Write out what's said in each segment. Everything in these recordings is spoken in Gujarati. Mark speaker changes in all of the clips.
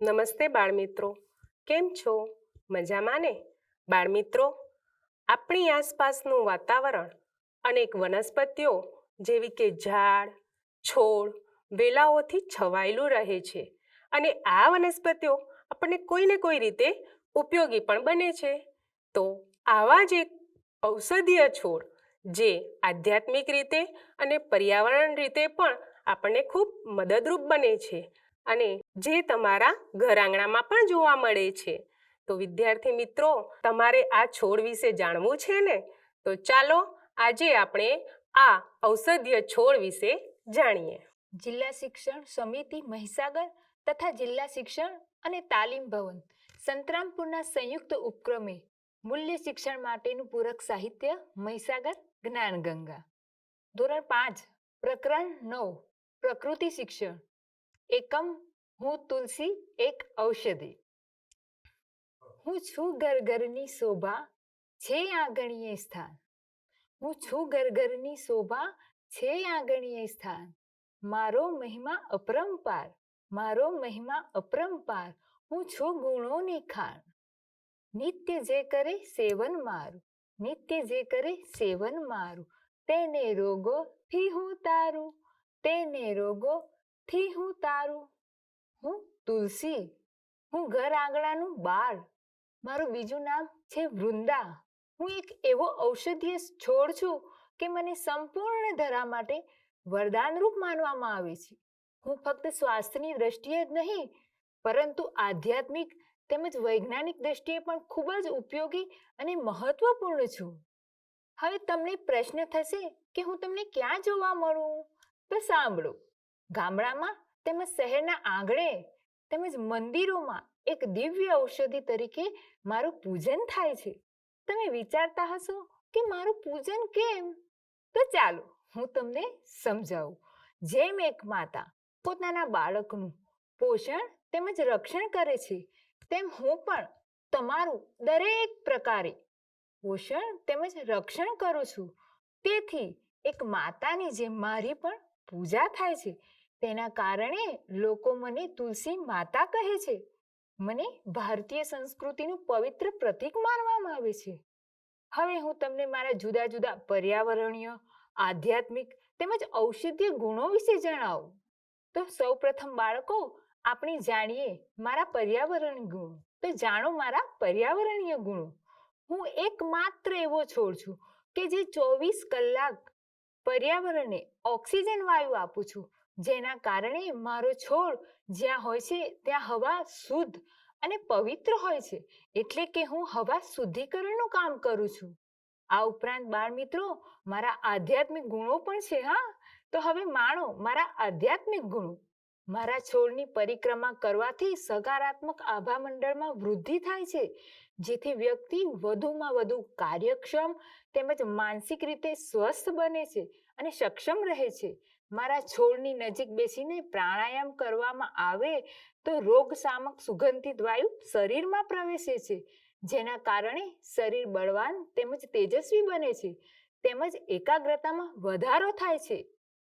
Speaker 1: નમસ્તે બાળમિત્રો. કેમ છો? મજામાં ને? બાળમિત્રો, આપણી આસપાસનું વાતાવરણ અનેક વનસ્પતિઓ જેવી કે ઝાડ, છોડ, વેલાઓથી છવાયેલું રહે છે અને આ વનસ્પતિઓ આપણને કોઈને કોઈ રીતે ઉપયોગી પણ બને છે. તો આવા જ એક ઔષધીય છોડ જે આધ્યાત્મિક રીતે અને પર્યાવરણ રીતે પણ આપણને ખૂબ મદદરૂપ બને છે. અને જે તમારા ઘર આંગણામાં પણ જોવા મળે છે. તો વિદ્યાર્થી મિત્રો, તમારે આ છોડ વિશે જાણવું છે ને? તો ચાલો આજે આપણે આ ઔષધીય છોડ વિશે જાણીએ.
Speaker 2: જિલ્લા શિક્ષણ સમિતિ મહીસાગર તથા જિલ્લા શિક્ષણ અને તાલીમ ભવન, સંતરામપુરના સંયુક્ત ઉપક્રમે મૂલ્ય શિક્ષણ માટેનું પૂરક સાહિત્ય, મહીસાગર જ્ઞાનગંગા. ધોરણ પાંચ, પ્રકરણ નવ, પ્રકૃતિ શિક્ષણ. એકમ હું તુલસી, એક ઔષધિ. હું છું ઘર ઘરની શોભા, છે આંગણીએ સ્થાન. હું છું ઘર ઘરની શોભા, છે આંગણીએ સ્થાન. મારો મહિમા અપરંપાર, મારો મહિમા અપરંપાર, હું છું ગુણોની ખાણ. નિત્ય જે કરે સેવન મારું, નિત્ય જે કરે સેવન મારું. તેને રોગોથી હું તારું, તેને રોગોથી હું તારું? હું તુલસી? હું ઘર આંગણાનું બાળ? મારું બીજું નામ છે વૃંદા. હું એક એવો ઔષધીય છોડ છું કે મને સંપૂર્ણ ધરા માટે વરદાનરૂપ માનવામાં આવે છે. હું ફક્ત સ્વાસ્થ્યની દ્રષ્ટિએ જ નહીં, પરંતુ આધ્યાત્મિક તેમજ વૈજ્ઞાનિક દ્રષ્ટિએ પણ ખૂબ જ ઉપયોગી અને મહત્વપૂર્ણ છું. હવે તમને પ્રશ્ન થશે કે હું તમને ક્યાં જોવા મળું? તો સાંભળો. ગામડામાં તેમજ શહેરના આંગણે તેમજ મંદિરોમાં એક દિવ્ય ઔષધિ તરીકે મારું પૂજન થાય છે. તમે વિચારતા હશો કે મારું પૂજન કેમ? તો ચાલો હું તમને સમજાવું. જેમ એક માતા પોતાના બાળકનું પોષણ તેમજ રક્ષણ કરે છે, તેમ હું પણ તમારું દરેક પ્રકારે પોષણ તેમજ રક્ષણ કરું છું. તેથી એક માતાની જેમ મારી પણ પૂજા થાય છે. તેના કારણે લોકો મને તુલસી માતા કહે છે. મને ભારતીય સંસ્કૃતિનું પવિત્ર પ્રતીક માનવામાં આવે છે. હવે હું તમને મારા જુદા જુદા પર્યાવરણીય, આધ્યાત્મિક તેમજ ઔષધીય ગુણો વિશે જણાવું. તો સૌપ્રથમ બાળકો, આપણે જાણીએ મારા પર્યાવરણીય ગુણો. તો જાણો મારા પર્યાવરણીય ગુણો. હું એકમાત્ર એવો છોડ છું કે જે ચોવીસ કલાક પર્યાવરણને ઓક્સિજન વાયુ આપું છું. જેના કારણે મારો છોડ જ્યાં હોય છે, ત્યાં હવા શુદ્ધ અને પવિત્ર હોય છે. એટલે કે હું હવા શુદ્ધિકરણનું કામ કરું છું. આ ઉપરાંત બાળ મિત્રો, મારા આધ્યાત્મિક ગુણો પણ છે, હા? તો હવે માણો મારા આધ્યાત્મિક ગુણો. મારા છોડની પરિક્રમા કરવાથી સકારાત્મક આભા મંડળમાં વૃદ્ધિ થાય છે, જેથી વ્યક્તિ વધુમાં વધુ કાર્યક્ષમ તેમજ માનસિક રીતે સ્વસ્થ બને છે અને સક્ષમ રહે છે. મારા છોડની નજીક બેસીને પ્રાણાયામ કરવામાં આવે તો રોગ સામક સુગંધિત વાયુ શરીરમાં પ્રવેશે છે, જેના કારણે શરીર બળવાન તેમજ તેજસ્વી બને છે, તેમજ એકાગ્રતામાં વધારો થાય છે.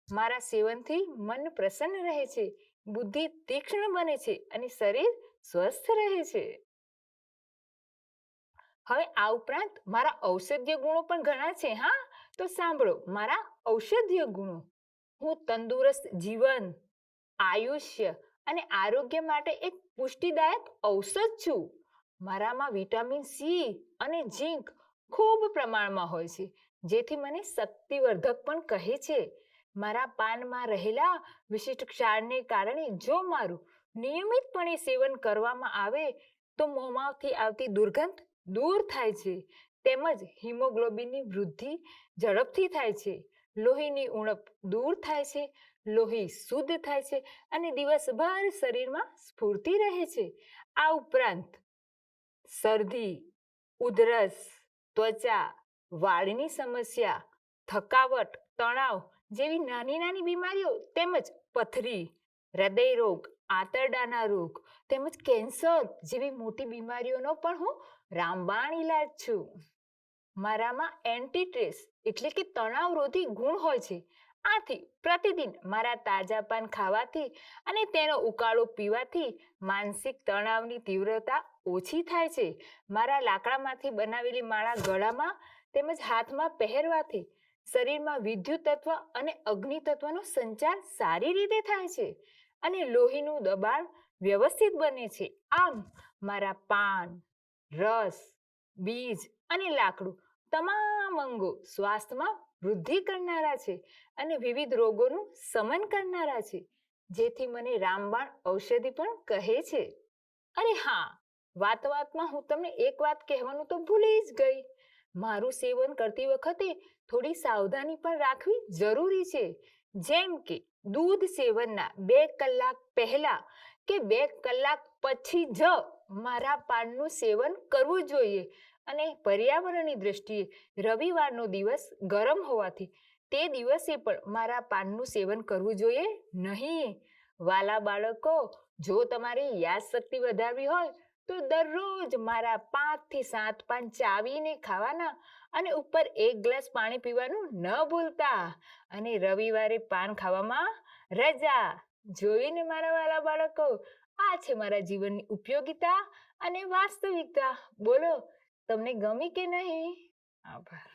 Speaker 2: મારા સેવનથી મન પ્રસન્ન રહે છે બુદ્ધિ તીક્ષ્ણ બને છે અને શરીર સ્વસ્થ રહે છે. હવે આ ઉપરાંત મારા ઔષધીય ગુણો પણ ઘણા છે, હા? તો સાંભળો, મારા ઔષધીય ગુણો. હું તંદુરસ્ત જીવન, આયુષ્ય અને આરોગ્ય માટે એક પુષ્ટિદાયક ઔષધ છું. મારામાં વિટામિન સી અને ઝીંક ખૂબ પ્રમાણમાં હોય છે, જેથી મને શક્તિવર્ધક પણ કહે છે. મારા પાનમાં રહેલા વિશિષ્ટ ક્ષારને કારણે જો મારું નિયમિતપણે સેવન કરવામાં આવે, તો મોંમાંથી આવતી દુર્ગંધ દૂર થાય છે. તેમજ હિમોગ્લોબિનની વૃદ્ધિ ઝડપથી થાય છે. લોહીની ઉણપ દૂર થાય છે. લોહી શુદ્ધ થાય છે અને દિવસભર શરીરમાં સ્ફૂર્તિ રહે છે. આ ઉપરાંત શરદી, ઉધરસ, ત્વચા, વાળની સમસ્યા, થકાવટ, તણાવ જેવી નાની નાની બીમારીઓ તેમજ પથરી, હૃદય રોગ, આંતરડાના રોગ તેમજ કેન્સર જેવી મોટી બીમારીઓનો પણ હું રામબાણ ઇલાજ છું. મારામાં એન્ટીટ્રેસ એટલે કે તણાવરોધી ગુણ હોય છે. આથી પ્રતિદિન મારા તાજા પાન ખાવાથી અને તેનો ઉકાળો પીવાથી માનસિક તણાવની તીવ્રતા ઓછી થાય છે. મારા લાકડામાંથી બનાવેલી માળા ગળામાં તેમજ હાથમાં પહેરવાથી શરીરમાં વિદ્યુત તત્વ અને અગ્નિ તત્વનો સંચાર સારી રીતે થાય છે અને લોહીનું દબાણ વ્યવસ્થિત બને છે. આમ, મારા પાન, રસ, બીજ અને લાકડું તમામ અંગો સ્વાસ્થ્યમાં વૃદ્ધિ કરનારા છે અને વિવિધ રોગોનું સમન કરનારા છે, જેથી મને રામબાણ ઔષધિ પણ કહે છે. અરે હા વાત વાતમાં હું તમને એક વાત કહેવાનું તો ભૂલી જ ગઈ. મારું સેવન કરતી વખતે થોડી સાવધાની પણ રાખવી જરૂરી છે. જેમ કે, દૂધ સેવનના બે કલાક પહેલા કે બે કલાક પછી જ મારા પાનનું સેવન કરવું જોઈએ અને પર્યાવરણની દ્રષ્ટિએ રવિવારનો દિવસ ગરમ હોવાથી તે દિવસે પણ મારા પાનનું સેવન કરવું જોઈએ નહીં. વાલા બાળકો, જો તમારી યાદશક્તિ વધારવી હોય તો દરરોજ મારા પાંચથી સાત પાન ચાવીને ખાવાના અને ઉપર એક ગ્લાસ પાણી પીવાનું ન ભૂલતા. અને રવિવારે પાન ખાવામાં રજા જોઈને મારા વાલા બાળકો, આ છે મારા જીવનની ઉપયોગિતા અને વાસ્તવિકતા. બોલો, તમને ગમી કે નહીં? આભાર.